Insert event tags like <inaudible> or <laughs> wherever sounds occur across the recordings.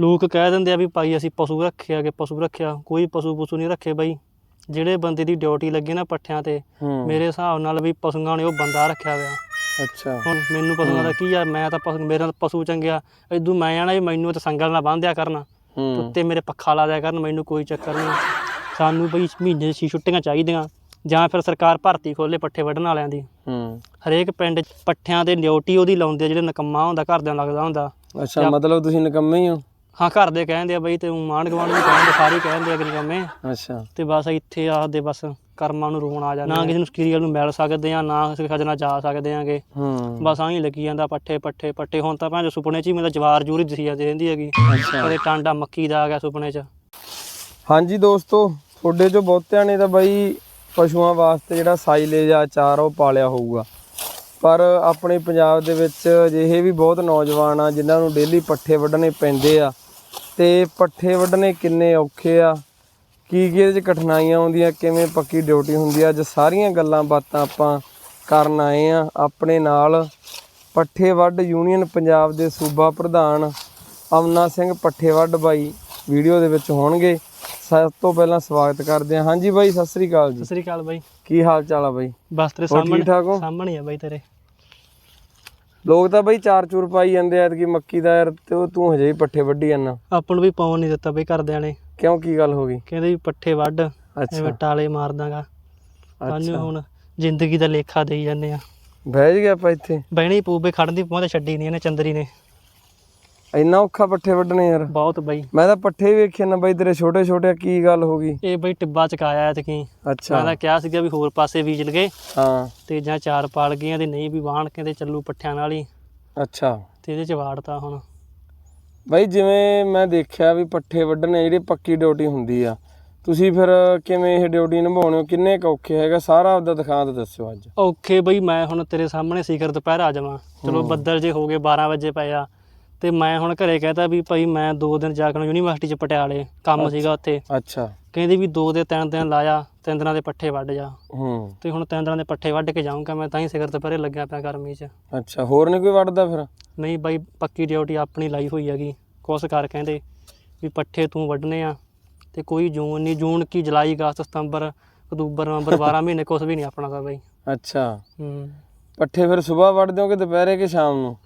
ਲੋਕ ਕਹਿ ਦਿੰਦੇ ਆ ਵੀ ਭਾਈ ਅਸੀਂ ਪਸ਼ੂ ਰੱਖਿਆ ਕਿ ਪਸ਼ੂ ਰੱਖਿਆ। ਕੋਈ ਪਸ਼ੂ ਪਸ਼ੂ ਨਹੀਂ ਰੱਖੇ ਬਾਈ। ਜਿਹੜੇ ਬੰਦੇ ਦੀ ਡਿਊਟੀ ਲੱਗੀ ਨਾ ਪੱਠਿਆਂ ਤੇ ਹੂੰ। ਮੇਰੇ ਹਿਸਾਬ ਨਾਲ ਵੀ ਪਸ਼ੂਆਂ ਨੇ ਉਹ ਬੰਦਾ ਰੱਖਿਆ ਹੋਇਆ। ਅੱਛਾ। ਹੁਣ ਮੈਨੂੰ ਪਸ਼ੂਆਂ ਦਾ ਕੀ ਆ ਮੈਂ ਤਾਂ ਪਸ਼ੂ ਮੇਰੇ ਨਾਲ ਪਸ਼ੂ ਚੰਗਿਆ ਇਦੋਂ ਮੈਂ ਆਣਾ ਵੀ ਮੈਨੂੰ ਤਾਂ ਸੰਗਲ ਨਾਲ ਬੰਨ੍ਹ ਦਿਆ ਕਰਨ। ਹੂੰ। ਉੱਤੇ ਮੇਰੇ ਪੱਖਾ ਲਾ ਦਿਆ ਕਰਨ ਮੈਨੂੰ ਕੋਈ ਚੱਕਰ ਨਹੀਂ। ਸਾਨੂੰ ਬਈ ਮਹੀਨੇ 'ਚ ਛੇ ਛੁੱਟੀਆਂ ਚਾਹੀਦੀਆਂ। ਜਾਂ ਫਿਰ ਸਰਕਾਰ ਭਰਤੀ ਖੋਲੇ ਪੱਠੇ ਵੱਢਣ ਵਾਲਿਆਂ ਦੀ। ਹੂੰ। ਹਰੇਕ ਪਿੰਡ 'ਚ ਪੱਠਿਆਂ ਤੇ ਡਿਊਟੀ ਉਹਦੀ ਲਾਉਂਦੇ ਆ ਜਿਹੜੇ ਨਕੰਮਾ ਹੁੰਦਾ ਘਰਦਿਆਂ ਲੱਗਦਾ ਹੁੰਦਾ। ਅੱਛਾ ਮਤਲਬ ਤੁਸੀਂ ਨਿਕੰਮੇ ਹੀ ਹੋ? ਹਾਂ ਘਰ ਦੇ ਕਹਿੰਦੇ ਆ ਬਈ ਤੇ ਮਾਂਡ ਗਵਾਂਡ ਵੀ ਕਹਿੰਦੇ ਸਾਰੇ ਕਹਿੰਦੇ ਆ ਕਿ ਨਿਕੰਮੇ ਅੱਛਾ। ਤੇ ਬਸ ਇੱਥੇ ਆਖਦੇ ਬਸ ਕਰਮਾਂ ਨੂੰ ਰੋਣ ਆ ਜਾਂਦਾ ਨਾ ਕਿਸੇ ਨੂੰ ਸਕੀਰੀਅਲ ਨੂੰ ਮਿਲ ਸਕਦੇ ਆ ਨਾ ਕਿਸੇ ਖਜਨਾ ਜਾ ਸਕਦੇ ਆਂਗੇ। ਹੂੰ। ਬਸ ਆਹੀਂ ਲੱਗੀ ਜਾਂਦਾ ਪੱਠੇ ਪੱਠੇ ਪੱਠੇ। ਹੁਣ ਤਾਂ ਭਾਂ ਸੁਪਨੇ 'ਚ ਹੀ ਮੇਰਾ ਜਵਾਰ ਜੂਰੀ ਦਿਸੀ ਜਾਂਦੀ ਰਹਿੰਦੀ ਹੈਗੀ। ਅੱਛਾ। ਕਦੇ ਟਾਂਡਾ ਮੱਕੀ ਦਾ ਆ ਗਿਆ ਸੁਪਨੇ 'ਚ। ਹਾਂਜੀ ਦੋਸਤੋ ਤੁਹਾਡੇ ਚੋਂ ਬਹੁਤਿਆਂ ਨੇ ਤਾਂ ਬਾਈ ਪਸ਼ੂਆਂ ਵਾਸਤੇ ਜਿਹੜਾ ਸਾਈਲੇਜ ਆ ਚਾਰ ਉਹ ਪਾਲਿਆ ਹੋਊਗਾ। ਪਰ ਆਪਣੇ ਪੰਜਾਬ ਦੇ ਵਿੱਚ ਅਜਿਹੇ ਵੀ ਬਹੁਤ ਨੌਜਵਾਨ ਆ ਜਿਨ੍ਹਾਂ ਨੂੰ ਡੇਲੀ ਪੱਠੇ ਵੱਢਣੇ ਪੈਂਦੇ ਆ। ਤੇ ਪੱਠੇ ਵੱਢਣੇ ਕਿੰਨੇ ਔਖੇ ਆ? ਕੀ ਕੀ ਇਹਦੇ ਚ ਕਠਿਨਾਈਆਂ ਆਉਂਦੀਆਂ? ਕਿਵੇਂ ਪੱਕੀ ਡਿਊਟੀ ਹੁੰਦੀ ਆ? ਅੱਜ ਸਾਰੀਆਂ ਗੱਲਾਂ ਬਾਤਾਂ ਆਪਾਂ ਕਰਨ ਆਏ ਆ ਆਪਣੇ ਨਾਲ। ਪੱਠੇ ਵੱਢ ਯੂਨੀਅਨ ਪੰਜਾਬ ਦੇ ਸੂਬਾ ਪ੍ਰਧਾਨ ਅਮਨਾ ਸਿੰਘ ਪੱਠੇ ਵੱਢ ਬਾਈ ਵੀਡੀਓ ਦੇ ਵਿੱਚ ਹੋਣਗੇ। ਸਭ ਤੋਂ ਪਹਿਲਾਂ ਸਵਾਗਤ ਕਰਦੇ ਹਾਂ ਹਾਂਜੀ ਬਾਈ ਸਤਿ ਸ੍ਰੀ ਅਕਾਲ ਜੀ। ਸਤਿ ਸ੍ਰੀ ਅਕਾਲ ਬਾਈ। ਕੀ ਹਾਲ ਚਾਲ ਆ ਬਾਈ? ਬਸ ਤੇਰੇ ਸਾਹਮਣੇ ਠੀਕ ਠਾਕ ਹੋ? ਸਾਹਮਣੇ ਆ ਬਾਈ ਤੇਰੇ। ਲੋਕ ਤਾਂ ਬਾਈ ਚਾਰ ਚੂਰ ਪਾਈ ਜਾਂਦੇ ਆ ਕਿ ਮੱਕੀ ਦਾ ਯਾਰ ਤੇ ਉਹ ਤੂੰ ਹਜੇ ਵੀ ਪੱਠੇ ਵੱਢੀ ਜਾਂਦਾ। ਆਪਾਂ ਨੂੰ ਵੀ ਪਾਉਣ ਨਹੀਂ ਦਿੱਤਾ ਬਈ ਘਰਦਿਆਂ ਨੇ। ਕਿਉਂ ਕੀ ਗੱਲ ਹੋ ਗਈ? ਕਹਿੰਦੇ ਵੀ ਪੱਠੇ ਵੱਢ ਐਵੇਂ ਟਾਲੇ ਮਾਰ ਦਾਂਗਾ। ਸਾਨੂੰ ਹੁਣ ਜ਼ਿੰਦਗੀ ਦਾ ਲੇਖਾ ਦੇਈ ਜਾਂਦੇ ਆ। ਬਹਿ ਗਿਆ ਆਪਾਂ ਇੱਥੇ। ਬਹਿਣੀ ਪੂਬੇ ਖੜਨ ਦੀ ਪਹੁੰਚ ਛੱਡੀ ਨਹੀਂ ਇਹਨੇ ਚੰਦਰੀ ਨੇ। ਇੰਨਾ ਔਖਾ ਪੱਠੇ ਵੱਢਣੇ ਯਾਰ। ਬਹੁਤ ਬਾਈ। ਮੈਂ ਤਾਂ ਪੱਠੇ ਵੇਖੇ ਨਾ ਬਾਈ ਤੇਰੇ ਛੋਟੇ ਛੋਟੇ ਕੀ ਗੱਲ ਹੋ ਗਈ? ਇਹ ਬਈ ਟਿੱਬਾ ਚਕਾਇਆ ਤੇ ਕੀ ਮੈਂ ਅੱਛਾ ਤਾਂ ਕਿਹਾ ਸੀਗਾ ਵੀ ਹੋਰ ਪਾਸੇ ਬੀਜ ਲਗੇ ਹਾਂ। ਤੇ ਜਾਂ ਚਾਰ ਪਾਲ ਗਈਆਂ ਤੇ ਨਹੀਂ ਵੀ ਵਾਹਣ ਕਹਿੰਦੇ ਚੱਲੂ ਪੱਠਿਆਂ ਨਾਲ ਹੀ। ਅੱਛਾ। ਤੇ ਇਹਦੇ ਚ ਵਾੜਤਾ ਹੁਣ। ਬਾਈ ਜਿਵੇਂ ਮੈਂ ਦੇਖਿਆ ਵੀ ਪੱਠੇ ਵੱਢਣੇ ਜਿਹੜੀ ਪੱਕੀ ਡਿਊਟੀ ਹੁੰਦੀ ਆ। ਤੁਸੀਂ ਫਿਰ ਕਿਵੇਂ ਇਹ ਡਿਊਟੀ ਨਿਭਾਉਣੇ ਹੋ? ਕਿੰਨੇ ਔਖੇ ਹੈਗਾ? ਸਾਰਾ ਆਪਦਾ ਦਿਖਾ ਤੇ ਦੱਸਿਓ ਅੱਜ। ਔਖੇ ਬਈ ਮੈਂ ਹੁਣ ਤੇਰੇ ਸਾਹਮਣੇ ਸਿਖਰ ਦੁਪਹਿਰ ਆ ਜਾਵਾਂ। ਚਲੋ ਬੱਦਲ ਜੇ ਹੋ ਗਏ 12 ਵਜੇ ਪਏ ਆ। ਤੇ ਮੈਂ ਹੁਣ ਘਰੇ ਕਹਤਾ ਵੀ ਭਾਈ ਮੈਂ ਦੋ ਦਿਨ ਜਾ ਕੇ ਯੂਨੀਵਰਸਿਟੀ ਚ ਪਟਿਆਲੇ ਕੰਮ ਸੀਗਾ ਉੱਥੇ। ਅੱਛਾ। ਕਹਿੰਦੇ ਵੀ ਦੋ ਦੇ ਤਿੰਨ ਦਿਨ ਲਾਇਆ ਤਿੰਨ ਦਿਨਾਂ ਦੇ ਪੱਠੇ ਵੱਢ ਜਾ। ਹੂੰ। ਤੇ ਹੁਣ ਤਿੰਨ ਦਿਨਾਂ ਦੇ ਪੱਠੇ ਵੱਢ ਕੇ ਜਾਊਂਗਾ ਮੈਂ ਤਾਂ ਹੀ ਸਿਖਰ ਦੁਪਹਿਰੇ ਲੱਗਿਆ ਪਿਆ ਗਰਮੀ 'ਚ। ਅੱਛਾ ਹੋਰ ਨਹੀਂ ਕੋਈ ਵੱਢਦਾ ਫਿਰ? ਨਹੀਂ ਬਾਈ ਪੱਕੀ ਡਿਊਟੀ ਆਪਣੀ ਲਾਈ ਹੋਈ ਹੈਗੀ। ਕੁਛ ਕਰ ਕਹਿੰਦੇ ਵੀ ਪੱਠੇ ਤੂੰ ਵੱਢਣੇ ਆ ਤੇ ਕੋਈ ਜੂਨ ਨਹੀਂ ਜੂਨ ਕੀ ਜੁਲਾਈ ਅਗਸਤ ਸਤੰਬਰ ਅਕਤੂਬਰ ਨਵੰਬਰ <laughs> 12 ਮਹੀਨੇ ਕੁਛ ਵੀ ਨਹੀਂ ਆਪਣਾ ਦਾ ਬਾਈ। ਅੱਛਾ। ਹੂੰ। ਪੱਠੇ ਫਿਰ ਸਵੇਰ ਵੱਢਦੇ ਹੋ ਕਿ ਦੁਪਹਿਰੇ ਕਿ ਸ਼ਾਮ ਨੂੰ?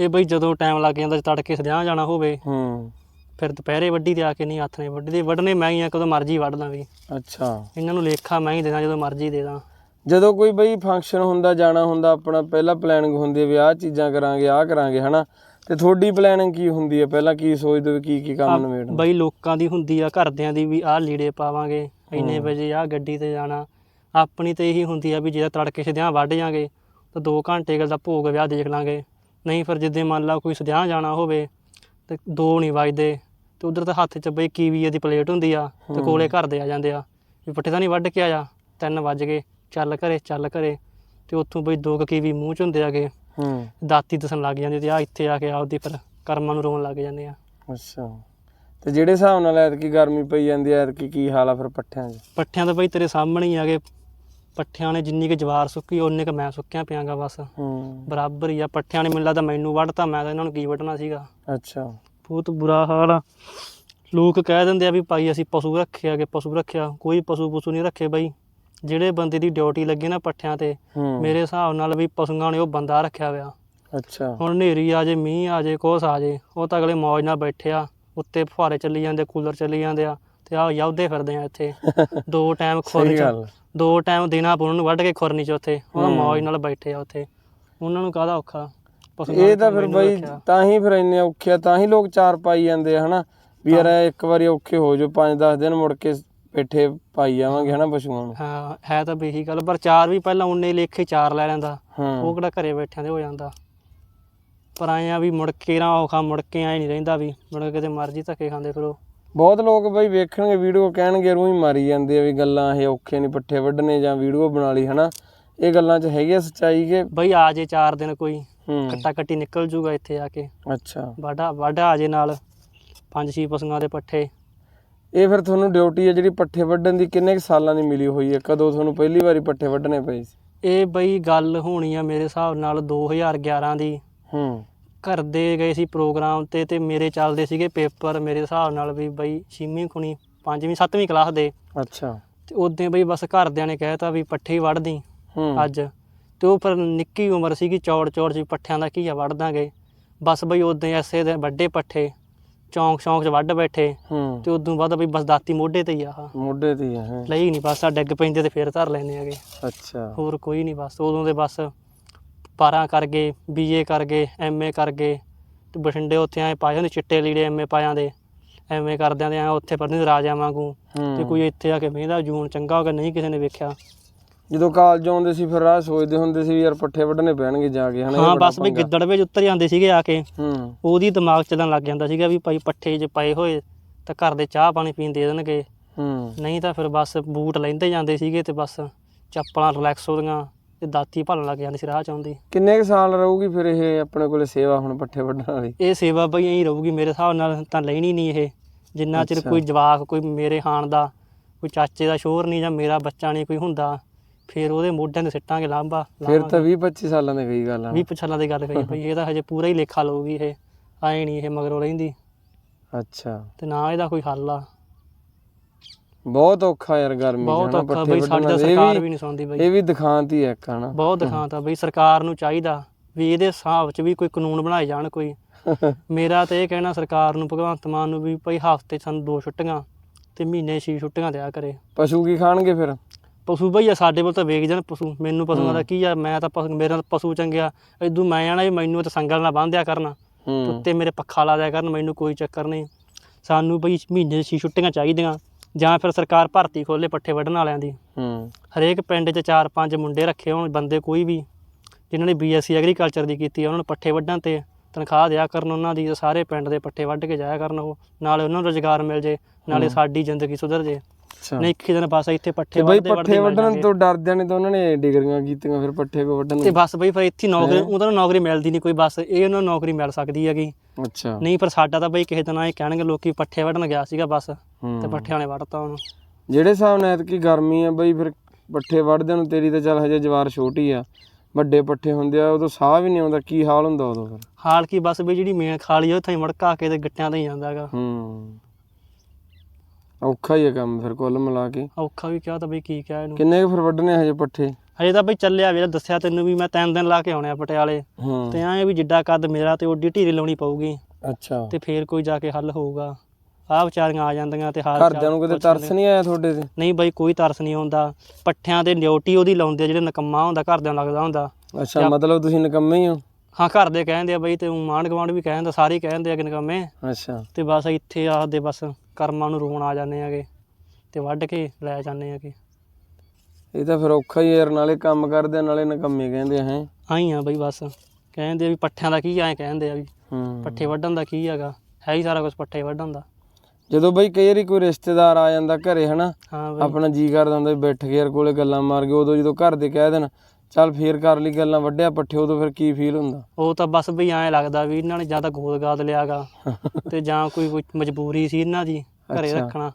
ਇਹ ਬਈ ਜਦੋਂ ਟਾਈਮ ਲੱਗ ਜਾਂਦਾ ਤੜਕੇ ਸਦਿਆਂ ਜਾਣਾ ਹੋਵੇ ਹੂੰ। ਫਿਰ ਦੁਪਹਿਰੇ ਵੱਢੀ ਤੇ ਆ ਕੇ ਨਹੀਂ ਹੱਥ ਨੇ ਵੱਢਦੇ ਵੱਢਣੇ ਮੈਂ ਹੀ ਆ ਕਦੋਂ ਮਰਜ਼ੀ ਵੱਢ ਲਾਂ ਵੀ ਅੱਛਾ। ਇਹਨਾਂ ਨੂੰ ਲੇਖਾ ਮੈਂ ਹੀ ਦੇਣਾ ਜਦੋਂ ਮਰਜ਼ੀ ਦੇ ਦਾਂ। ਜਦੋਂ ਕੋਈ ਬਈ ਫੰਕਸ਼ਨ ਹੁੰਦਾ ਜਾਣਾ ਹੁੰਦਾ ਆਪਣਾ ਪਹਿਲਾਂ ਪਲੈਨਿੰਗ ਹੁੰਦੀ ਹੈ ਵੀ ਆਹ ਚੀਜ਼ਾਂ ਕਰਾਂਗੇ ਆਹ ਕਰਾਂਗੇ ਹਨਾ? ਤੇ ਤੁਹਾਡੀ ਪਲੈਨਿੰਗ ਕੀ ਹੁੰਦੀ ਹੈ? ਪਹਿਲਾਂ ਕੀ ਸੋਚਦੇ ਹੋ ਕੀ ਕੀ ਕੰਮ ਨਵੇੜਨਾ ਬਈ ਲੋਕਾਂ ਦੀ ਹੁੰਦੀ ਆ ਘਰਦਿਆਂ ਦੀ ਵੀ ਆਹ ਲੀੜੇ ਪਾਵਾਂਗੇ ਇੰਨੇ ਵਜੇ ਆਹ ਗੱਡੀ ਤੇ ਜਾਣਾ। ਆਪਣੀ ਤੇ ਇਹੀ ਹੁੰਦੀ ਆ ਵੀ ਜੇ ਤੜਕੇ ਸਦਿਆਂ ਵੱਢ ਜਾਾਂਗੇ ਤਾਂ 2 ਘੰਟੇ ਗੱਲ ਦਾ ਭੋਗ ਵਿਆਹ ਦੇਖ ਲਾਂਗੇ। ਨਹੀਂ ਫਿਰ ਜਿੱਦੇ ਮੰਨ ਲਾ ਕੋਈ ਸਦਿਆਂ ਜਾਣਾ ਹੋਵੇ ਤੇ ਦੋ ਨਹੀਂ ਵੱਜਦੇ ਤੇ ਉਧਰ ਤਾਂ ਹੱਥ 'ਚ ਬਈ ਕੀਵੀ ਦੀ ਪਲੇਟ ਹੁੰਦੀ ਆ ਤੇ ਕੋਲੇ ਘਰ ਦੇ ਆ ਜਾਂਦੇ ਆ। ਵੀ ਪੱਠੇ ਤਾਂ ਨਹੀਂ ਵੱਢ ਕੇ ਆਇਆ 3 ਵੱਜ ਗਏ ਚੱਲ ਘਰੇ ਚੱਲ ਘਰੇ। ਤੇ ਉੱਥੋਂ ਬਈ ਦੋ ਕੁ ਕੀਵੀ ਮੂੰਹ 'ਚ ਹੁੰਦੇ ਆਗੇ ਹੂੰ। ਦਾਤੀ ਦੱਸਣ ਲੱਗ ਜਾਂਦੀ ਤੇ ਆ ਇੱਥੇ ਆ ਕੇ ਆਪਦੀ ਫਿਰ ਕਰਮਾਂ ਨੂੰ ਰੋਣ ਲੱਗ ਜਾਂਦੇ ਆ। ਅੱਛਾ। ਤੇ ਜਿਹੜੇ ਹਿਸਾਬ ਨਾਲ ਐਤਕੀ ਗਰਮੀ ਪਈ ਜਾਂਦੀ ਐ ਐਤਕੀ ਕੀ ਹਾਲ ਆ ਫਿਰ ਪੱਠਿਆਂ 'ਚ? ਪੱਠਿਆਂ ਤਾਂ ਬਈ ਤੇਰੇ ਸਾਹਮਣੇ ਹੀ ਆਗੇ ਪੱਠਿਆਂ ਨੇ ਜਿੰਨੀ ਕੁ ਜਵਾਰ ਸੁੱਕੀ ਓਨੇ ਕੁ ਮੈਂ ਸੁੱਕਿਆ ਪਿਆਂਗਾ ਬਸ। ਹੂੰ। ਬਰਾਬਰ ਹੀ ਆ ਪੱਠਿਆਂ ਨੇ ਮੈਨੂੰ ਲੱਗਦਾ ਮੈਨੂੰ ਵੱਢਤਾ ਮੈਂ ਤਾਂ ਇਹਨਾਂ ਨੂੰ ਕੀ ਵੱਢਣਾ ਸੀਗਾ। ਅੱਛਾ। ਬਹੁਤ ਬੁਰਾ ਹਾਲ ਆ। ਲੋਕ ਕਹਿ ਦਿੰਦੇ ਆ ਵੀ ਭਾਈ ਅਸੀਂ ਪਸ਼ੂ ਰੱਖਿਆ ਕਿ ਪਸ਼ੂ ਰੱਖਿਆ ਕੋਈ ਪਸ਼ੂ ਪਸ਼ੂ ਨਹੀਂ ਰੱਖੇ ਬਾਈ। ਜਿਹੜੇ ਬੰਦੇ ਦੀ ਡਿਊਟੀ ਲੱਗੀ ਨਾ ਪੱਠਿਆਂ ਤੇ ਹੂੰ। ਮੇਰੇ ਹਿਸਾਬ ਨਾਲ ਵੀ ਪਸ਼ੂਆਂ ਨੇ ਉਹ ਬੰਦਾ ਰੱਖਿਆ ਹੋਇਆ। ਅੱਛਾ। ਹੁਣ ਹਨੇਰੀ ਆ ਜੇ ਮੀਂਹ ਆ ਜੇ ਕੋਸ ਆ ਜੇ ਉਹ ਤਾਂ ਅਗਲੇ ਮੌਜ ਨਾਲ ਬੈਠੇ ਆ ਉੱਤੇ ਫੁਹਾਰੇ ਚੱਲੀ ਜਾਂਦੇ ਕੂਲਰ ਚੱਲੀ ਜਾਂਦੇ ਆ। ਤੇ ਆ ਯਾਉਦੇ ਫਿਰਦੇ ਆ ਇੱਥੇ। <laughs> ਦੋ ਟਾਈਮ ਖੁਰਨ ਚ ਗੱਲ। ਦੋ ਟਾਈਮ ਦਿਨਾਂ ਪੁਰਨ ਨੂੰ ਵੱਢ ਕੇ ਖੁਰਨੀ ਚ ਉੱਥੇ ਉਹ ਮੌਜ ਨਾਲ ਬੈਠੇ ਆ ਉੱਥੇ। ਉਹਨਾਂ ਨੂੰ ਕਾਹਦਾ ਔਖਾ? ਇਹ ਤਾਂ ਫਿਰ ਬਈ। ਤਾਂ ਹੀ ਫਿਰ ਇੰਨੇ ਔਖੇ ਆ ਤਾਂ ਹੀ ਲੋਕ ਚਾਰ ਪਾਈ ਜਾਂਦੇ ਆ ਹਨਾ? ਵੀ ਯਾਰ ਇਹ ਇੱਕ ਵਾਰੀ ਔਖੇ ਹੋ ਜਾਓ 5-10 ਦਿਨ ਮੁੜ ਕੇ ਪੇਠੇ ਪਾਈ ਜਾਵਾਂਗੇ ਹਨਾ ਪਸ਼ੂਆਂ ਨੂੰ। ਹਾਂ ਹੈ ਤਾਂ ਬੇਹੀ ਗੱਲ ਪਰ ਚਾਰ ਵੀ ਪਹਿਲਾਂ ਉਨੇ ਲੇਖੇ ਚਾਰ ਲੈ ਲੈਂਦਾ। ਉਹ ਹਾਂ ਕਿਹੜਾ ਘਰੇ ਬੈਠਿਆਂ ਦੇ ਹੋ ਜਾਂਦਾ। ਪਰ ਆਏ ਆ ਵੀ ਮੁੜ ਕੇ ਨਾ ਔਖਾ ਮੁੜ ਕੇ ਆਏ ਨਹੀਂ ਰਹਿੰਦਾ ਵੀ ਮੁੜ ਕੇ ਕਿਤੇ ਮਰਜ਼ੀ ਧੱਕੇ ਖਾਂਦੇ ਫਿਰ। ਉਹ ਬਹੁਤ ਲੋਕ ਬਈ ਵੇਖਣਗੇ ਵੀਡੀਓ ਕਹਿਣਗੇ ਰੂਹ ਮਾਰੀ ਜਾਂਦੇ ਆ ਵੀ ਗੱਲਾਂ ਇਹ ਔਖੇ ਨਹੀਂ ਪੱਠੇ ਵੱਢਣੇ ਜਾਂ ਵੀਡੀਓ ਬਣਾ ਲਈ ਹਨਾ? ਇਹ ਗੱਲਾਂ 'ਚ ਹੈਗੀ ਆ ਸੱਚਾਈ ਕਿ ਬਈ ਆ ਜੇ ਚਾਰ ਦਿਨ ਕੋਈ ਹੂੰ। ਕੱਟਾ ਕੱਟੀ ਨਿਕਲ ਜੂਗਾ ਇੱਥੇ ਆ ਕੇ। ਅੱਛਾ। ਵਾਢਾ ਵਾਢਾ ਆ ਜੇ ਨਾਲ ਪੰਜ ਛੇ ਪਸ਼ੂਆਂ ਦੇ ਪੱਠੇ। ਇਹ ਫਿਰ ਤੁਹਾਨੂੰ ਡਿਊਟੀ ਹੈ ਜਿਹੜੀ ਪੱਠੇ ਵੱਢਣ ਦੀ ਕਿੰਨੇ ਕੁ ਸਾਲਾਂ ਦੀ ਮਿਲੀ ਹੋਈ ਹੈ ਕਦੋਂ ਤੁਹਾਨੂੰ ਪਹਿਲੀ ਵਾਰੀ ਪੱਠੇ ਵੱਢਣੇ ਪਏ ਸੀ? ਇਹ ਬਈ ਗੱਲ ਹੋਣੀ ਆ ਮੇਰੇ ਹਿਸਾਬ ਨਾਲ 2011 ਦੀ। ਹੂੰ। ਘਰ ਦੇ ਗਏ ਸੀ ਪ੍ਰੋਗਰਾਮ ਤੇ ਤੇ ਮੇਰੇ ਚੱਲਦੇ ਸੀਗੇ ਪੇਪਰ ਮੇਰੇ ਹਿਸਾਬ ਨਾਲ ਵੀ ਬਈ ਛੇਵੀਂ ਖੁਣੀ ਪੰਜਵੀਂ ਸੱਤਵੀਂ ਕਲਾਸ ਦੇ। ਅੱਛਾ। ਤੇ ਉਦੋਂ ਬਈ ਬਸ ਘਰਦਿਆਂ ਨੇ ਕਹਿਤਾ ਵੀ ਪੱਠੇ ਹੂੰ ਅੱਜ। ਤੇ ਉਹ ਫਿਰ ਨਿੱਕੀ ਉਮਰ ਸੀਗੀ ਚੌੜ ਚੌੜ ਜੀ ਪੱਠਿਆਂ ਦਾ ਕੀ ਆ ਦਾਂਗੇ ਬਸ ਬਈ ਉਦੋਂ ਐਸੇ ਦੇ ਵੱਡੇ ਪੱਠੇ ਚੌਂਕ ਚੌਂਕ 'ਚ ਵੱਢ ਬੈਠੇ। ਤੇ ਉਦੋਂ ਬਾਅਦ ਬਈ ਬਸ ਦਾਤੀ ਮੋਢੇ ਤੇ ਹੀ ਆ। ਆਹ। ਮੋਢੇ ਤੇ ਹੀ ਹੈਂ। ਲਈ ਨਹੀਂ ਬਸ ਆ ਡਿੱਗ ਪੈਂਦੇ ਤੇ ਫੇਰ ਧਰ ਲੈਨੇ ਆਗੇ ਅੱਛਾ। ਹੋਰ ਕੋਈ ਨਹੀਂ ਬਸ ਉਦੋਂ ਦੇ ਬਸ 12 ਕਰ ਗਏ ਬੀਏ ਕਰ ਗਏ ਐਮਏ ਕਰ ਗਏ। ਤੇ ਬਠਿੰਡੇ ਉੱਥੇ ਆਏ ਪਾਏ ਹੁੰਦੇ ਚਿੱਟੇ ਲੀੜੇ ਐਮਏ ਪਾਇਆਂ ਦੇ। ਐਮਏ ਕਰਦਿਆਂ ਦੇ ਆ ਉੱਥੇ ਪੜ੍ਹਦੇ ਰਾਜਾ ਵਾਂਗੂ। ਤੇ ਕੋਈ ਇੱਥੇ ਆ ਕੇ ਵੇਂਦਾ ਜੂਨ ਚੰਗਾ ਹੋ ਗਿਆ ਨਹੀਂ ਕਿਸੇ ਨੇ ਵੇਖਿਆ। ਜਦੋਂ ਕਾਲਜ ਆਉਂਦੇ ਸੀ ਫਿਰ ਰਾਹ ਸੋਚਦੇ ਹੁੰਦੇ ਸੀ ਯਾਰ ਪੱਠੇ ਵੱਢਣੇ ਪੈਣਗੇ ਜਾ ਕੇ ਹਨਾ ਹਾਂ ਬਸ ਵੀ। ਗਿੱਦੜ ਵਿੱਚ ਉੱਤਰ ਜਾਂਦੇ ਸੀਗੇ ਆ ਕੇ। ਹੂੰ। ਉਹਦੀ ਦਿਮਾਗ ਚੱਲਣ ਲੱਗ ਜਾਂਦਾ ਸੀਗਾ ਵੀ ਭਾਈ ਪੱਠੇ ਜੇ ਪਏ ਹੋਏ ਤਾਂ ਘਰ ਦੇ ਚਾਹ ਪਾਣੀ ਪੀਣ ਦੇ ਦੇਣਗੇ। ਹੂੰ। ਨਹੀਂ ਤਾਂ ਫਿਰ ਬਸ ਬੂਟ ਲੈਂਦੇ ਜਾਂਦੇ ਸੀਗੇ ਤੇ ਬਸ ਚੱਪਲਾਂ ਰਿਲੈਕਸ ਉਹਦੀਆਂ ਤੇ ਦਾਤੀ ਭਾਲਣ ਲੱਗ ਜਾਂਦੀ ਸੀ ਰਾਹ ਚ ਆਉਂਦੀ। ਕਿੰਨੇ ਕੁ ਸਾਲ ਰਹੂਗੀ ਫਿਰ ਇਹ ਆਪਣੇ ਕੋਲੇ ਸੇਵਾ ਹੁਣ ਪੱਠੇ ਵੱਢਣ ਵਾਲੀ? ਇਹ ਸੇਵਾ ਬਈ ਐਂ ਰਹੂਗੀ ਮੇਰੇ ਹਿਸਾਬ ਨਾਲ ਤਾਂ ਲੈਣੀ ਨਹੀਂ ਇਹ। ਜਿੰਨਾ ਚਿਰ ਅੱਛਾ। ਕੋਈ ਜਵਾਕ ਕੋਈ ਮੇਰੇ ਹਾਣ ਦਾ ਕੋਈ ਚਾਚੇ ਦਾ ਸ਼ੋਰ ਨਹੀਂ ਜਾਂ ਮੇਰਾ ਬੱਚਾ ਨਹੀਂ ਕੋਈ ਹੁੰਦਾ ਫਿਰ ਉਹਦੇ ਮੋਢਿਆਂ ਤੇ ਸਿੱਟਾਂਗੇ ਲਾਂਬਾ ਫਿਰ ਤਾਂ 20 25 ਸਾਲਾਂ ਦੀ ਗਈ ਗੱਲ ਆ। ਵੀ ਪਛਾਲਾਂ ਦੀ ਗੱਲ ਕਰੀ ਬਈ ਇਹ ਤਾਂ ਹਜੇ ਪੂਰਾ ਹੀ ਲੇਖਾ ਲਊਗੀ ਇਹ। ਆਏ ਨਹੀਂ ਇਹ ਮਗਰੋਂ ਰਹਿੰਦੀ। ਅੱਛਾ। ਤੇ ਨਾ ਇਹਦਾ ਕੋਈ ਹੱਲ ਆ। ਬਹੁਤ ਔਖਾ ਯਾਰ ਗਰਮੀ ਬਹੁਤ ਔਖਾ ਬਈ ਸਾਡੀ। ਤਾਂ ਸਰਕਾਰ ਵੀ- ਨਹੀਂ ਸੁਣਦੀ ਬਈ। ਇਹ ਵੀ ਦਿਖਾਂਤ ਹੀ ਇੱਕ ਹਨਾ। ਬਹੁਤ ਦਿਖਾਂਤਾ ਬਈ ਸਰਕਾਰ ਨੂੰ ਚਾਹੀਦਾ ਵੀ ਇਹਦੇ ਹਿਸਾਬ 'ਚ ਵੀ ਕੋਈ ਕਾਨੂੰਨ ਬਣਾਏ ਜਾਣ ਕੋਈ। <laughs> ਮੇਰਾ ਤਾਂ ਇਹ ਕਹਿਣਾ ਸਰਕਾਰ ਨੂੰ ਭਗਵੰਤ ਮਾਨ ਨੂੰ ਵੀ ਭਾਈ ਹਫ਼ਤੇ ਸਾਨੂੰ ਦੋ ਛੁੱਟੀਆਂ ਤੇ ਮਹੀਨੇ ਛੇ ਛੁੱਟੀਆਂ ਦਿਆ ਕਰੇ। ਪਸ਼ੂ ਕੀ ਖਾਣਗੇ ਫਿਰ? ਪਸ਼ੂ ਬਈ ਆ ਸਾਡੇ ਕੋਲ ਤਾਂ ਵੇਖ ਜਾਣ ਪਸ਼ੂ। ਮੈਨੂੰ ਪਸ਼ੂਆਂ ਦਾ ਕੀ ਆ ਮੈਂ ਤਾਂ ਮੇਰੇ ਨਾਲ ਪਸ਼ੂ ਚੰਗਿਆ ਇਦੋਂ ਮੈਂ ਆਣਾ ਵੀ ਮੈਨੂੰ ਤਾਂ ਸੰਗਲ ਨਾਲ ਬੰਨ੍ਹ ਦਿਆ ਕਰਨ। ਉੱਤੇ ਮੇਰੇ ਪੱਖਾ ਲਾ ਦਿਆ ਕਰਨ ਮੈਨੂੰ ਕੋਈ ਚੱਕਰ ਨਹੀਂ। ਸਾਨੂੰ ਬਈ ਮਹੀਨੇ ਛੇ ਛੁੱਟੀਆਂ ਚਾਹੀਦੀਆਂ। ਜਾਂ ਫਿਰ ਸਰਕਾਰ ਭਰਤੀ ਖੋਲੇ ਪੱਠੇ ਵੱਢਣ ਵਾਲਿਆਂ ਦੀ। ਹੂੰ। ਹਰੇਕ ਪਿੰਡ 'ਚ ਚਾਰ ਪੰਜ ਮੁੰਡੇ ਰੱਖੇ ਹੋਣ ਬੰਦੇ ਕੋਈ ਵੀ ਜਿਨ੍ਹਾਂ ਨੇ ਬੀਐਸਸੀ ਐਗਰੀਕਲਚਰ ਦੀ ਕੀਤੀ ਆ ਉਹਨਾਂ ਨੂੰ ਪੱਠੇ ਵੱਢਣ ਤੇ ਤਨਖਾਹ ਦਿਆ ਕਰਨ ਉਹਨਾਂ ਦੀ ਸਾਰੇ ਪਿੰਡ ਦੇ ਪੱਠੇ ਵੱਢ ਕੇ ਜਾਇਆ ਕਰਨ ਉਹ। ਨਾਲੇ ਉਹਨਾਂ ਨੂੰ ਰੁਜ਼ਗਾਰ ਮਿਲ ਜੇ ਨਾਲੇ ਸਾਡੀ ਜ਼ਿੰਦਗੀ ਸੁਧਰ ਜੇ। ਨਹੀਂ ਇੱਕ ਦਿਨ ਬਸ ਇੱਥੇ ਪੱਠੇ ਵੱਢਦੇ ਪੱਠੇ ਵੱਢਦੇ ਮਰ ਵੱਢਣ। ਤੋਂ ਡਰਦਿਆਂ ਨੇ ਤਾਂ ਉਹਨਾਂ ਨੇ ਡਿਗਰੀਆਂ ਕੀਤੀਆਂ ਫਿਰ ਪੱਠੇ ਕੋ ਵੱਢਣ ਤੇ ਬਸ ਬਈ ਫਿਰ ਇੱਥੇ ਨੌਕਰੀ ਉਹਨਾਂ ਨੂੰ ਨੌਕਰੀ ਮਿਲਦੀ ਨਹੀਂ ਕੋਈ ਬਸ ਇਹ ਉਹਨਾਂ ਨੂੰ ਨੌਕਰੀ ਮਿਲ ਸਕਦੀ ਹੈਗੀ। ਅੱਛਾ। ਨਹੀਂ ਪਰ ਸਾਡਾ ਤਾਂ ਬਈ ਕਿਸੇ ਦਿਨ ਇਹ ਕਹਿਣਗੇ ਲੋਕੀ ਪੱਠੇ ਵੱਢਣ ਗਿਆ ਸੀਗਾ ਬਸ ਤੇ ਪੱਠਿਆਂ ਨੇ ਵੱਢਤਾ ਉਹਨੂੰ। ਜਿਹੜੇ ਹਿਸਾਬ ਨਾਲ ਐਤਕੀ ਗਰਮੀ ਆ ਬਈ ਫਿਰ ਪੱਠੇ ਵੱਢਦੇ ਨੂੰ ਤੇਰੀ ਤਾਂ ਚੱਲ ਹਜੇ ਜਵਾਰ ਛੋਟੀ ਆ ਵੱਡੇ ਪੱਠੇ ਹੁੰਦੇ ਆ ਉਦੋਂ ਸਾਹ ਵੀ ਨਹੀਂ ਆਉਂਦਾ ਕੀ ਹਾਲ ਹੁੰਦਾ ਉਦੋਂ ਫਿਰ? ਹਾਲ ਕੀ ਬਸ ਬਈ ਜਿਹੜੀ ਮੇਨ ਖਾਲੀ ਆ ਉੱਥੇ ਹੀ ਮੜਕਾ ਕੇ ਤੇ ਗੱਟਿਆਂ ਤੇ ਹੀ ਜਾਂਦਾਗਾ ਹੂੰ। ਔਖਾ ਹੀ ਆ ਕੰਮ ਫਿਰ ਕੁੱਲ ਮਿਲਾ ਕੇ। ਔਖਾ ਵੀ ਕਿਹਾ ਤਾਂ ਬਈ ਕੀ ਕਿਹਾ ਇਹਨੂੰ। ਕਿੰਨੇ ਕੁ ਫਿਰ ਵੱਢਣੇ ਆ ਹਜੇ ਪੱਠੇ? ਹਜੇ ਤਾਂ ਬਈ ਚੱਲਿਆ ਵੀਰ ਦੱਸਿਆ ਤੈਨੂੰ ਵੀ ਮੈਂ ਤਿੰਨ ਦਿਨ ਲਾ ਕੇ ਆਉਣੇ ਆ ਪਟਿਆਲੇ। ਹੂੰ। ਤੇ ਐਂ ਵੀ ਜਿੱਡਾ ਕੱਦ ਮੇਰਾ ਤੇ ਓਡੀ ਢੀਰੀ ਲਾਉਣੀ ਪਊਗੀ। ਅੱਛਾ। ਤੇ ਫੇਰ ਕੋਈ ਜਾ ਕੇ ਹੱਲ ਹੋਊਗਾ। ਆਹ ਵਿਚਾਰੀਆਂ ਆ ਜਾਂਦੀਆਂ ਤੇ ਹਾਲ ਘਰਦਿਆਂ ਨੂੰ ਕਿਤੇ ਤਰਸ ਨਹੀਂ ਆਇਆ ਤੁਹਾਡੇ ਤੇ? ਨਹੀਂ ਬਈ ਕੋਈ ਤਰਸ ਨਹੀਂ ਆਉਂਦਾ। ਪੱਠਿਆਂ ਤੇ ਡਿਊਟੀ ਉਹਦੀ ਲਾਉਂਦੇ ਆ ਜਿਹੜੇ ਨਕੰਮਾ ਹੁੰਦਾ ਘਰਦਿਆਂ ਲੱਗਦਾ ਹੁੰਦਾ। ਅੱਛਾ ਮਤਲਬ ਤੁਸੀਂ ਨਿਕੰਮੇ ਹੀ ਹੋ? ਹਾਂ ਘਰ ਦੇ ਕਹਿੰਦੇ ਆ ਬਈ ਤੇ ਮਾਂਡ ਗਵਾਂਡ ਵੀ ਕਹਿੰਦਾ ਸਾਰੇ ਕਹਿੰਦੇ ਆ ਕਿ ਨਕੰਮੇ। ਅੱਛਾ। ਤੇ ਬਸ ਇੱਥੇ ਆਦੇ ਬਸ। ਕਰਮਾਂ ਨੂੰ ਰੋਣ ਆ ਜਾਂਦੇ ਆਗੇ ਤੇ ਵੱਢ ਕੇ ਲੈ ਜਾਂਦੇ ਆਗੇ। ਇਹ ਤਾਂ ਫਿਰ ਔਖਾ ਹੀ ਯਾਰ ਨਾਲੇ ਕੰਮ ਕਰਦੇ ਆ, ਨਾਲੇ ਨਿਕੰਮੇ ਕਹਿੰਦੇ ਹੈ। ਆਈ ਆ ਬਈ ਬਸ। ਕਹਿੰਦੇ ਆ ਵੀ ਪੱਠਿਆਂ ਦਾ ਕੀ ਐ ਕਹਿੰਦੇ ਆ ਵੀ ਹੂੰ। ਪੱਠੇ ਵੱਢਣ ਦਾ ਕੀ ਹੈਗਾ? ਹੈ ਹੀ ਸਾਰਾ ਕੁਝ ਪੱਠੇ ਵੱਢਣ ਦਾ। ਜਦੋਂ ਬਈ ਕਈ ਵਾਰੀ ਕੋਈ ਰਿਸ਼ਤੇਦਾਰ ਆ ਜਾਂਦਾ ਘਰੇ ਹਨਾ? ਹਾਂ ਬਈ। ਆਪਣਾ ਜੀ ਕਰਦਾ ਹੁੰਦਾ ਵੀ ਬੈਠ ਕੇ ਯਾਰ ਕੋਲੇ ਗੱਲਾਂ ਮਾਰ ਕੇ ਉਦੋਂ ਜਦੋਂ ਘਰ ਦੇ ਕਹਿ ਦੇਣ ਚੱਲ ਫੇਰ ਕਰ ਲਈ ਗੱਲਾਂ ਵੱਡਿਆ ਪੱਠੇ ਉਦੋਂ ਫਿਰ ਕੀ ਫੀਲ ਹੁੰਦਾ? ਉਹ ਤਾਂ ਬਸ ਬਈ ਐਂ ਲੱਗਦਾ ਵੀ ਇਹਨਾਂ ਨੇ ਜਾਂ ਤਾਂ ਗੋਦ ਗਾਦ ਲਿਆਗਾ ਤੇ ਜਾਂ ਕੋਈ ਕੋਈ ਮਜਬੂਰੀ ਸੀ ਇਹਨਾਂ ਦੀ ਘਰੇ ਅੱਛਾ। ਰੱਖਣਾ।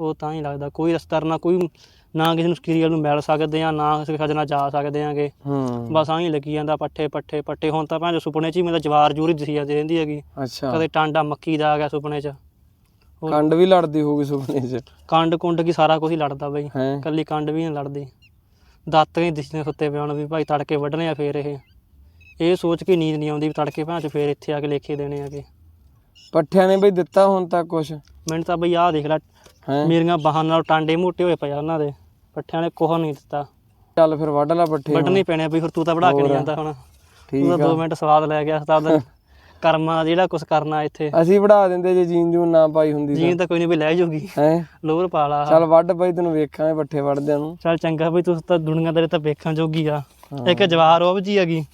ਉਹ ਤਾਂ ਹੀ ਲੱਗਦਾ ਕੋਈ ਰਸਤਰ ਨਾ ਕੋਈ ਨਾ ਕਿਸੇ ਨੂੰ ਸਕੀਰੀਅਲ ਨੂੰ ਮਿਲ ਸਕਦੇ ਆ ਨਾ ਕਿਸੇ ਖਜਨਾ ਜਾ ਸਕਦੇ ਆਂਗੇ। ਹੂੰ। ਬਸ ਆਹੀਂ ਲੱਗੀ ਜਾਂਦਾ ਪੱਠੇ ਪੱਠੇ ਪੱਠੇ। ਹੁਣ ਤਾਂ ਭਾਵੇਂ ਸੁਪਨੇ 'ਚ ਹੀ ਮੈਨੂੰ ਜਵਾਰ ਜੂਰੀ ਦਿਸੀ ਜਾਂਦੀ ਰਹਿੰਦੀ ਹੈਗੀ। ਅੱਛਾ। ਕਦੇ ਟਾਂਡਾ ਮੱਕੀ ਦਾ ਆ ਗਿਆ ਸੁਪਨੇ 'ਚ। ਹੋਰ ਕੰਡ ਵੀ ਲੜਦੀ ਹੋਊਗੀ ਸੁਪਨੇ 'ਚ। ਕੰਡ ਕੁੰਡ ਕੀ ਸਾਰਾ ਕੁਝ ਹੀ ਲੜਦਾ ਬਈ। ਹੈ? ਕੱਲੀ ਕੰਡ ਵੀ ਨਹੀਂ ਲੜਦੀ। ਦਾਤ ਹੀ ਦਿਸਦੇ ਸੁੱਤੇ ਪਿਆ ਨੂੰ ਵੀ ਭਾਈ ਤੜਕੇ ਵੱਢਣੇ ਆ ਫੇਰ ਇਹ। ਇਹ ਸੋਚ ਕੇ ਨੀਂਦ ਨਹੀਂ ਆਉਂਦੀ ਵੀ ਤੜਕੇ ਭਾਂ ਚ ਫੇਰ ਇੱਥੇ ਆ ਕੇ ਲੇਖੇ ਦੇਣੇ ਆਗੇ ਪੱਠਿਆਂ ਨੇ ਬਈ ਦਿੱਤਾ ਹੁਣ ਤੱਕ ਕੁਛ। ਮੈਨੂੰ ਤਾਂ ਬਈ ਆਹ ਦੇਖ ਲੈ ਹੈ? ਮੇਰੀਆਂ ਬਾਹਾਂ ਨਾਲ ਟਾਂਡੇ ਮੋਟੇ ਹੋਏ ਪਏ ਆ ਉਹਨਾਂ ਦੇ। ਪੱਠਿਆਂ ਨੇ ਕੋਹ ਨਹੀਂ ਦਿੱਤਾ। ਚੱਲ ਫਿਰ ਵੱਢ ਲੈ ਪੱਠੇ ਹੁਣ। ਵੱਢਣੇ ਪੈਣੇ ਆ ਬਈ ਫਿਰ ਤੂੰ ਤਾਂ ਵੜਾ ਕੇ ਨਹੀਂ ਹੋਰ। ਜਾਂਦਾ ਹੁਣ। ਠੀਕ ਉਹਦਾ ਆ। 2 ਮਿੰਟ ਸਵਾਦ ਲੈ ਗਿਆ ਉਸਤਾਦ ਕਰਮਾਂ ਜਿਹੜਾ ਕੁਝ ਕਰਨਾ ਇੱਥੇ। ਅਸੀਂ ਵੜਾ ਦਿੰਦੇ ਜੇ ਜੀਨ ਜੂਨ ਨਾ ਪਾਈ ਹੁੰਦੀ ਜੀਨ ਤਾਂ ਕੋਈ ਨਹੀਂ ਵੀ ਲੈ ਜਾਊਗੀ ਹੈ? ਲੋਰ ਪਾ ਲਾ। ਚੱਲ ਵੱਢ ਬਈ ਤੈਨੂੰ ਵੇਖਾਂਗੇ ਪੱਠੇ ਵੱਢਦਿਆਂ ਨੂੰ। ਚੱਲ ਚੰਗਾ ਬਈ ਤੂੰ ਤਾਂ ਦੁਨੀਆ ਦੇ ਤਾਂ ਵੇਖਾਂ ਜੋਗੀ ਆ। ਇੱਕ ਜਵਾਰ ਉਹ ਜੀ ਹੈਗੀ।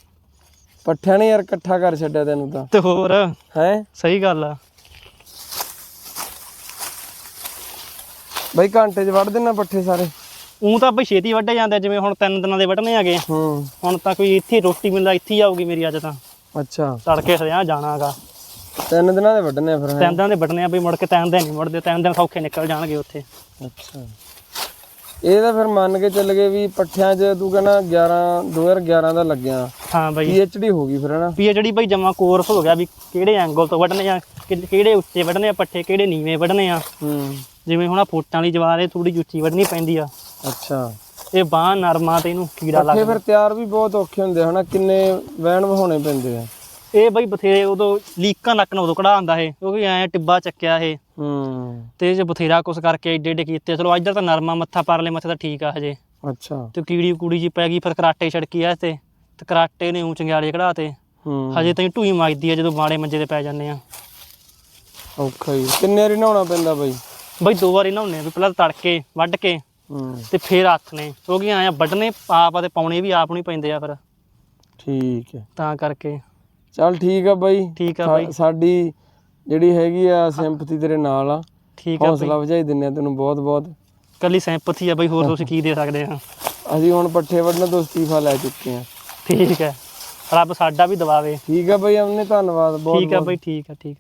ਪੱਠਿਆਂ ਨੇ ਯਾਰ ਇਕੱਠਾ ਕਰ ਛੱਡਿਆ ਤੈਨੂੰ ਤਾਂ। ਤੇ ਹੋਰ? ਹੈ? ਸਹੀ ਗੱਲ ਆ। ਬਈ ਘੰਟੇ 'ਚ ਵੱਢ ਦੇਣਾ ਪੱਠੇ ਸਾਰੇ। ਉਹ ਤਾਂ ਬਈ ਛੇਤੀ ਵੱਢੇ ਜਾਂਦੇ ਜਿਵੇਂ ਹੁਣ ਤਿੰਨ ਦਿਨਾਂ ਦੇ ਵੱਢਣੇ ਹੈਗੇ। ਹੂੰ। ਹੁਣ ਤਾਂ ਕੋਈ ਇੱਥੇ ਰੋਟੀ ਮਿਲਦਾ ਇੱਥੇ ਹੀ ਆਊਗੀ ਮੇਰੀ ਅੱਜ ਤਾਂ। ਅੱਛਾ। ਤੜਕੇ ਸਰਿਆ ਜਾਣਾਗਾ ਤਿੰਨ ਦਿਨਾਂ ਦੇ ਵੱਢਣੇ ਆ ਫਿਰ ਹੈਂ? ਤਿੰਨ ਦਿਨਾਂ ਦੇ ਵੱਢਣੇ ਆ ਬਈ ਮੁੜ ਕੇ ਤਿੰਨ ਦਿਨ ਨਹੀਂ ਮੁੜਦੇ ਤਿੰਨ ਦਿਨ ਸੌਖੇ ਨਿਕਲ ਜਾਣਗੇ ਉੱਥੇ। ਅੱਛਾ। ਇਹ ਤਾਂ ਫਿਰ ਮੰਨ ਕੇ ਚੱਲ ਗਏ ਵੀ ਪੱਠਿਆਂ 'ਚ ਤੂੰ ਕਹਿੰਦਾ 11 2011 ਦਾ ਲੱਗਿਆ। ਹਾਂ ਬਾਈ। ਪੀਐਚਡੀ ਹੋ ਗਈ ਫਿਰ ਹਨਾ? ਪੀਐਚਡੀ ਬਾਈ ਜਮਾ ਕੋਰਸ ਹੋ ਗਿਆ ਵੀ ਕਿਹੜੇ ਐਂਗਲ ਤੋਂ ਵੱਢਣੇ ਆ ਕਿ- ਕਿਹੜੇ ਉੱਚੇ ਵੱਢਣੇ ਆ ਪੱਠੇ ਕਿਹੜੇ ਨੀਵੇਂ ਵੱਢਣੇ ਆ। ਹੂੰ। ਜਿਵੇਂ ਹੁਣ ਆ ਫੋਟਾਂ ਵਾਲੀ ਜਵਾਰ ਇਹ ਥੋੜੀ ਉੱਚੀ ਵੱਢਣੀ ਪੈਂਦੀ ਆ। ਅੱਛਾ। ਇਹ ਬਾਹ ਨਰਮਾ ਤੇ ਇਹਨੂੰ ਕੀੜਾ ਪੱਠੇ ਲੱਗਦਾ। ਫਿਰ ਤਿਆਰ ਵੀ ਬਹੁਤ ਔਖੇ ਹੁੰਦੇ ਹਨਾ? ਕਿੰਨੇ ਵਹਿਣ ਵਹਾਉਣੇ ਪੈਂਦੇ ਆ। ਇਹ ਬਾਈ ਬਥੇਰੇ ਉਦੋਂ ਲੀਕਾਂ ਨੱਕ ਉਦੋਂ ਕਢਾ ਹੁੰਦਾ ਇਹ ਕਿਉਂਕਿ ਐ ਟਿੱਬਾ ਚੱਕਿਆ ਇਹ। ਹੂੰ। ਤੇ 'ਚ ਬਥੇਰਾ ਕੁਛ ਕਰਕੇ ਏਡੇ ਏਡੇ ਕੀਤੇ ਚਲੋ ਇੱਧਰ ਤਾਂ ਨਰਮਾ ਮੱਥਾ ਪਰਲੇ ਮੱਥੇ ਤਾਂ ਠੀਕ ਆ ਹਜੇ। ਅੱਛਾ। ਤੇ ਕੀੜੀ ਕੂੜੀ ਜੀ ਪੈ ਗਈ ਫਿਰ ਕਰਾਟੇ ਛੜਕੀ ਆ ਤੇ ਤੇ ਕਰਾਟੇ ਨੇ ਉਂ ਚੰਗਿਆੜੇ ਕਢਾਤੇ ਹੂੰ। ਹਜੇ ਤਾਈਂ ਢੂਈ ਮਾਜਦੀ ਆ ਜਦੋਂ ਮਾੜੇ ਮੰਜੇ ਤੇ ਪੈ ਜਾਂਦੇ ਆ। ਔਖਾ ਹੀ ਕਿੰਨੇ ਵਾਰੀ ਨਹਾਉਣਾ ਪੈਂਦਾ ਬਾਈ? ਬਾਈ ਦੋ ਵਾਰੀ ਨਹਾਉਣੇ ਵੀ ਪਹਿਲਾਂ ਤਾਂ ਤੜਕੇ ਵੱਢ ਕੇ ਹੂੰ। ਤੇ ਫੇਰ ਹੱਥ ਨੇ ਕਿਉਂਕਿ ਆਇਆ ਵੱਢਣੇ ਆਪ ਆ ਤੇ ਪਾਉਣੇ ਵੀ ਆਪ ਨੂੰ ਹੀ ਪੈਂਦੇ ਆ ਫਿਰ। ਠੀਕ ਹੈ। ਤਾਂ ਕਰਕੇ। ਚੱਲ ਠੀਕ ਆ ਬਾਈ। ਠੀਕ ਆ ਬਾਈ। ਸਾਡੀ ਜਿਹੜੀ ਹੈਗੀ ਆ ਸਿੰਪਥੀ ਤੇਰੇ ਨਾਲ ਆ। ਠੀਕ ਆ ਬਾਈ। ਹੌਸਲਾ ਵਜਾਈ ਦਿੰਨੇ ਆ ਤੈਨੂੰ ਬਹੁਤ ਬਹੁਤ। ਕੱਲੀ ਸਿੰਪਥੀ ਆ ਬਾਈ ਹੋਰ <laughs> ਤੁਸੀਂ ਕੀ ਦੇ ਸਕਦੇ ਆ? ਅਸੀਂ ਹੁਣ ਪੱਠੇ ਵੱਢਣ ਤੋਂ ਅਸਤੀਫਾ ਲੈ ਚੁੱਕੇ ਆ। ਠੀਕ ਹੈ। ਰੱਬ ਸਾਡਾ ਵੀ ਦਵਾਵੇ। ਠੀਕ ਆ ਬਾਈ ਅਮਨੇ ਧੰਨਵਾਦ ਬਹੁਤ ਠੀਕ ਆ ਬਾਈ ਠੀਕ ਆ ਠੀਕ ਆ।